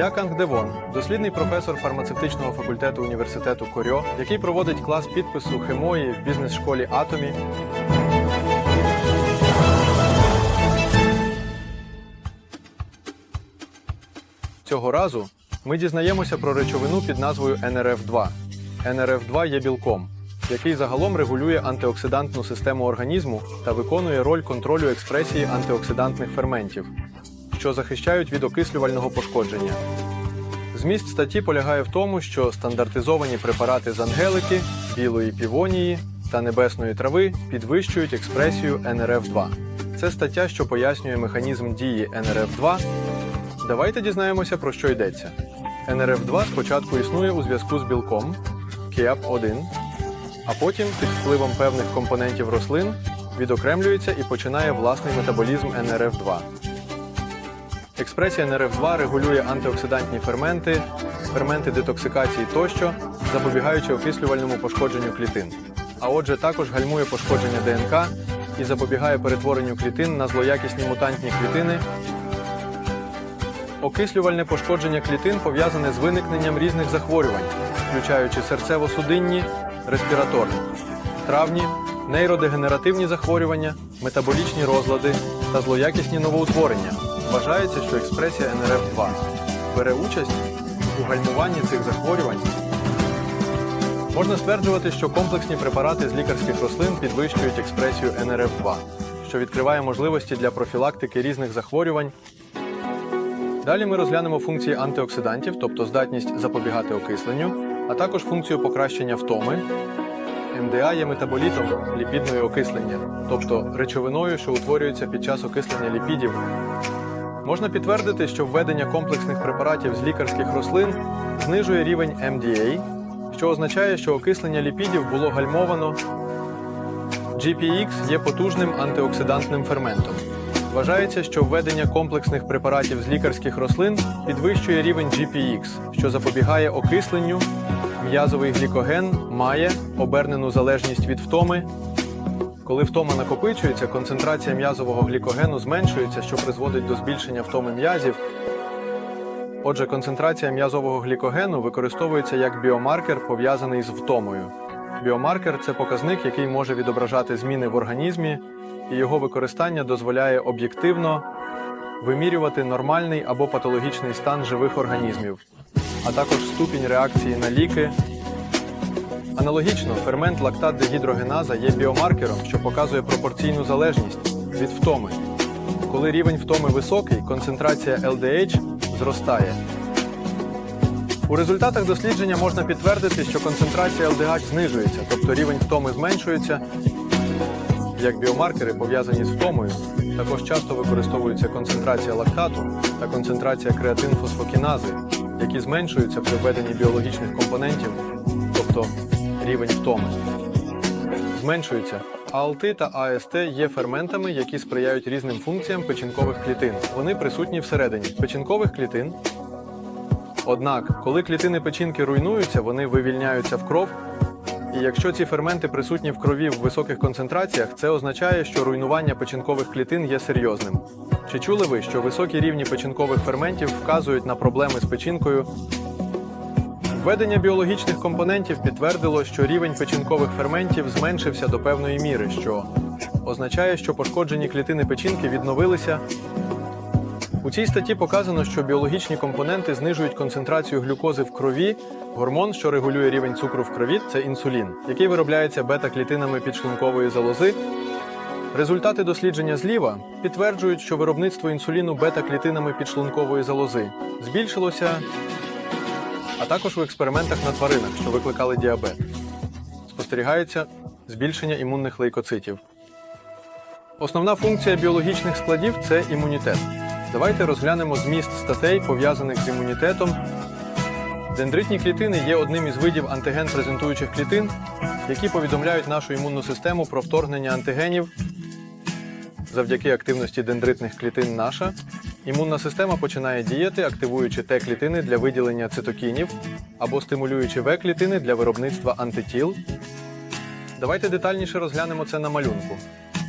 Я Канг Девон, дослідний професор фармацевтичного факультету університету Корьо, який проводить клас підпису хемої в бізнес-школі Атомі. Цього разу ми дізнаємося про речовину під назвою НРФ2. НРФ2 є білком, який загалом регулює антиоксидантну систему організму та виконує роль контролю експресії антиоксидантних ферментів, що захищають від окислювального пошкодження. Зміст статті полягає в тому, що стандартизовані препарати з ангелики, білої півонії та небесної трави підвищують експресію НРФ2. Це стаття, що пояснює механізм дії НРФ2 Давайте дізнаємося, про що йдеться. НРФ2 спочатку існує у зв'язку з білком КЕАП1, а потім під впливом певних компонентів рослин відокремлюється і починає власний метаболізм НРФ2. Експресія НРФ2 регулює антиоксидантні ферменти, ферменти детоксикації тощо, запобігаючи окислювальному пошкодженню клітин. А отже, також гальмує пошкодження ДНК і запобігає перетворенню клітин на злоякісні мутантні клітини Окислювальне пошкодження клітин пов'язане з виникненням різних захворювань, включаючи серцево-судинні, респіраторні, травні, нейродегенеративні захворювання, метаболічні розлади та злоякісні новоутворення. Вважається, що експресія НРФ2 бере участь у гальмуванні цих захворювань. Можна стверджувати, що комплексні препарати з лікарських рослин підвищують експресію НРФ2, що відкриває можливості для профілактики різних захворювань Далі ми розглянемо функції антиоксидантів, тобто здатність запобігати окисленню, а також функцію покращення втоми. МДА є метаболітом ліпідної окислення, тобто речовиною, що утворюється під час окислення ліпідів. Можна підтвердити, що введення комплексних препаратів з лікарських рослин знижує рівень MDA, що означає, що окислення ліпідів було гальмовано. GPX є потужним антиоксидантним ферментом. Вважається, що введення комплексних препаратів з лікарських рослин підвищує рівень GPX, що запобігає окисленню. М'язовий глікоген має обернену залежність від втоми. Коли втома накопичується, концентрація м'язового глікогену зменшується, що призводить до збільшення втоми м'язів. Отже, концентрація м'язового глікогену використовується як біомаркер, пов'язаний з втомою. Біомаркер це показник, який може відображати зміни в організмі, і його використання дозволяє об'єктивно вимірювати нормальний або патологічний стан живих організмів, а також ступінь реакції на ліки. Аналогічно, фермент лактат дегідрогеназа є біомаркером, що показує пропорційну залежність від втоми. Коли рівень втоми високий, концентрація LDH зростає. У результатах дослідження можна підтвердити, що концентрація LDH знижується, тобто рівень втоми зменшується. Як біомаркери пов'язані з втомою, також часто використовується концентрація лактату та концентрація креатинфосфокінази, які зменшуються при введенні біологічних компонентів, тобто рівень втоми. Зменшується. АЛТ та АСТ є ферментами, які сприяють різним функціям печінкових клітин. Вони присутні всередині печінкових клітин. Однак, коли клітини печінки руйнуються, вони вивільняються в кров. І якщо ці ферменти присутні в крові в високих концентраціях, це означає, що руйнування печінкових клітин є серйозним. Чи чули ви, що високі рівні печінкових ферментів вказують на проблеми з печінкою? Введення біологічних компонентів підтвердило, що рівень печінкових ферментів зменшився до певної міри, що означає, що пошкоджені клітини печінки відновилися. У цій статті показано, що біологічні компоненти знижують концентрацію глюкози в крові. Гормон, що регулює рівень цукру в крові, це інсулін, який виробляється бета-клітинами підшлункової залози. Результати дослідження зліва підтверджують, що виробництво інсуліну бета-клітинами підшлункової залози збільшилося, а також у експериментах на тваринах, що викликали діабет. Спостерігається збільшення імунних лейкоцитів. Основна функція біологічних складів це імунітет. Давайте розглянемо зміст статей, пов'язаних з імунітетом. Дендритні клітини є одним із видів антиген-презентуючих клітин, які повідомляють нашу імунну систему про вторгнення антигенів. Завдяки активності дендритних клітин наша імунна система починає діяти, активуючи Т-клітини для виділення цитокінів або стимулюючи В-клітини для виробництва антитіл. Давайте детальніше розглянемо це на малюнку.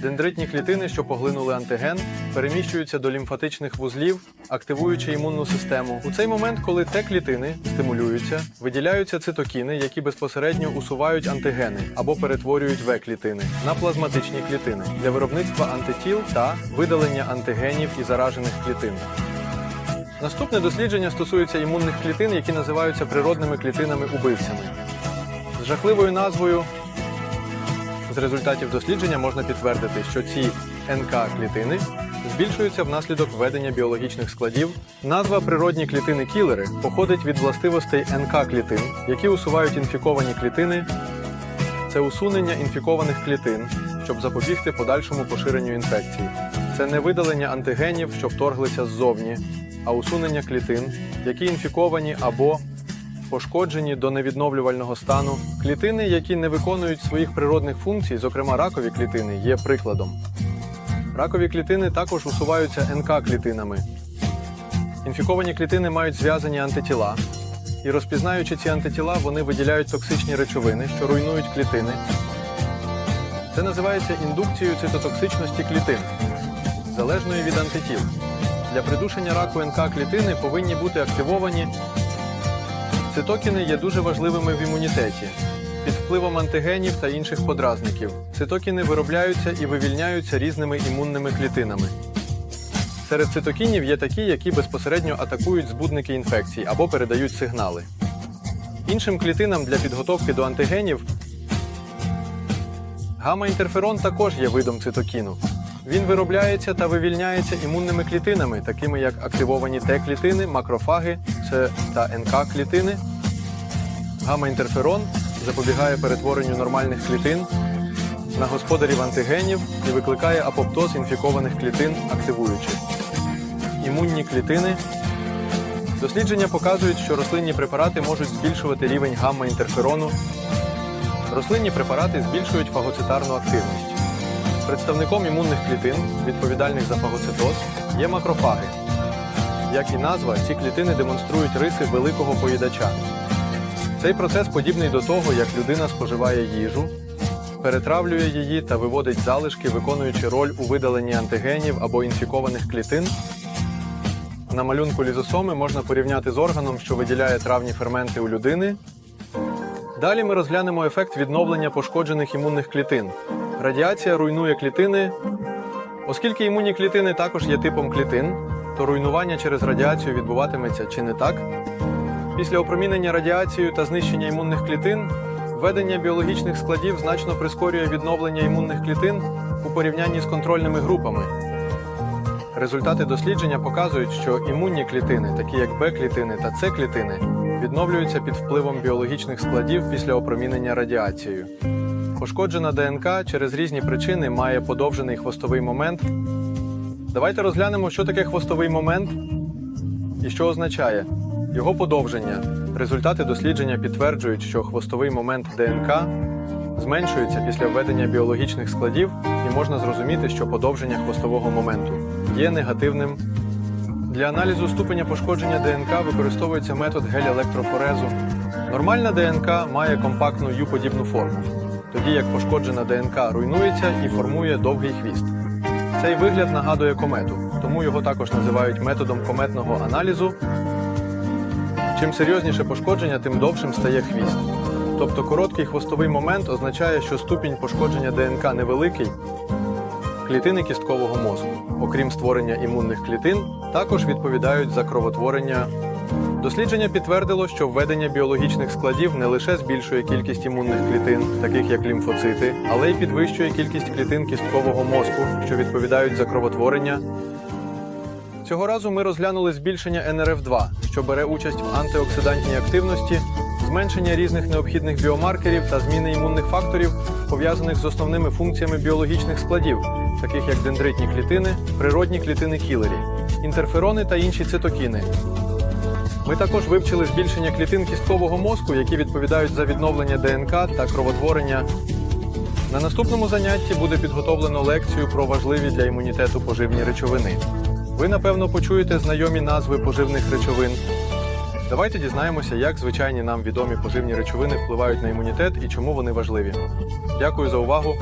Дендритні клітини, що поглинули антиген, переміщуються до лімфатичних вузлів, активуючи імунну систему. У цей момент, коли Т-клітини стимулюються, виділяються цитокіни, які безпосередньо усувають антигени або перетворюють В-клітини на плазматичні клітини для виробництва антитіл та видалення антигенів і заражених клітин. Наступне дослідження стосується імунних клітин, які називаються природними клітинами-убивцями. З жахливою назвою з результатів дослідження можна підтвердити, що ці НК-клітини збільшуються внаслідок введення біологічних складів. Назва природні клітини-кілери походить від властивостей НК-клітин, які усувають інфіковані клітини. Це усунення інфікованих клітин, щоб запобігти подальшому поширенню інфекції. Це не видалення антигенів, що вторглися ззовні, а усунення клітин, які інфіковані або пошкоджені до невідновлювального стану. Клітини, які не виконують своїх природних функцій, зокрема ракові клітини, є прикладом. Ракові клітини також усуваються НК-клітинами. Інфіковані клітини мають зв'язані антитіла, і розпізнаючи ці антитіла, вони виділяють токсичні речовини, що руйнують клітини. Це називається індукцією цитотоксичності клітин, залежної від антитіл. Для придушення раку НК клітини повинні бути активовані Цитокіни є дуже важливими в імунітеті. Під впливом антигенів та інших подразників цитокіни виробляються і вивільняються різними імунними клітинами. Серед цитокінів є такі, які безпосередньо атакують збудники інфекцій або передають сигнали. Іншим клітинам для підготовки до антигенів гамма-інтерферон також є видом цитокіну. Він виробляється та вивільняється імунними клітинами, такими як активовані Т-клітини, макрофаги С та НК-клітини. Гамма-інтерферон запобігає перетворенню нормальних клітин на господарів антигенів і викликає апоптоз інфікованих клітин, активуючи імунні клітини. Дослідження показують, що рослинні препарати можуть збільшувати рівень гамма-інтерферону. Рослинні препарати збільшують фагоцитарну активність. Представником імунних клітин, відповідальних за фагоцитоз, є макрофаги. Як і назва, ці клітини демонструють риси великого поїдача. Цей процес подібний до того, як людина споживає їжу, перетравлює її та виводить залишки, виконуючи роль у видаленні антигенів або інфікованих клітин. На малюнку лізосоми можна порівняти з органом, що виділяє травні ферменти у людини. Далі ми розглянемо ефект відновлення пошкоджених імунних клітин. Радіація руйнує клітини. Оскільки імунні клітини також є типом клітин, то руйнування через радіацію відбуватиметься чи не так. Після опромінення радіацією та знищення імунних клітин введення біологічних складів значно прискорює відновлення імунних клітин у порівнянні з контрольними групами. Результати дослідження показують, що імунні клітини, такі як Б-клітини та С-клітини, відновлюються під впливом біологічних складів після опромінення радіацією. Пошкоджена ДНК через різні причини має подовжений хвостовий момент. Давайте розглянемо, що таке хвостовий момент і що означає його подовження. Результати дослідження підтверджують, що хвостовий момент ДНК зменшується після введення біологічних складів, і можна зрозуміти, що подовження хвостового моменту є негативним. Для аналізу ступеня пошкодження ДНК використовується метод гель-електрофорезу. Нормальна ДНК має компактну Ю-подібну форму, тоді як пошкоджена ДНК руйнується і формує довгий хвіст. Цей вигляд нагадує комету, тому його також називають методом кометного аналізу. Чим серйозніше пошкодження, тим довшим стає хвіст. Тобто короткий хвостовий момент означає, що ступінь пошкодження ДНК невеликий. Клітини кісткового мозку, окрім створення імунних клітин, також відповідають за кровотворення. Дослідження підтвердило, що введення біологічних складів не лише збільшує кількість імунних клітин, таких як лімфоцити, але й підвищує кількість клітин кісткового мозку, що відповідають за кровотворення. Цього разу ми розглянули збільшення НРФ2, що бере участь в антиоксидантній активності, зменшення різних необхідних біомаркерів та зміни імунних факторів, пов'язаних з основними функціями біологічних складів, таких як дендритні клітини, природні клітини кілері, інтерферони та інші цитокіни. Ми також вивчили збільшення клітин кісткового мозку, які відповідають за відновлення ДНК та кровотворення. На наступному занятті буде підготовлено лекцію про важливі для імунітету поживні речовини. Ви, напевно, почуєте знайомі назви поживних речовин. Давайте дізнаємося, як звичайні нам відомі поживні речовини впливають на імунітет і чому вони важливі. Дякую за увагу.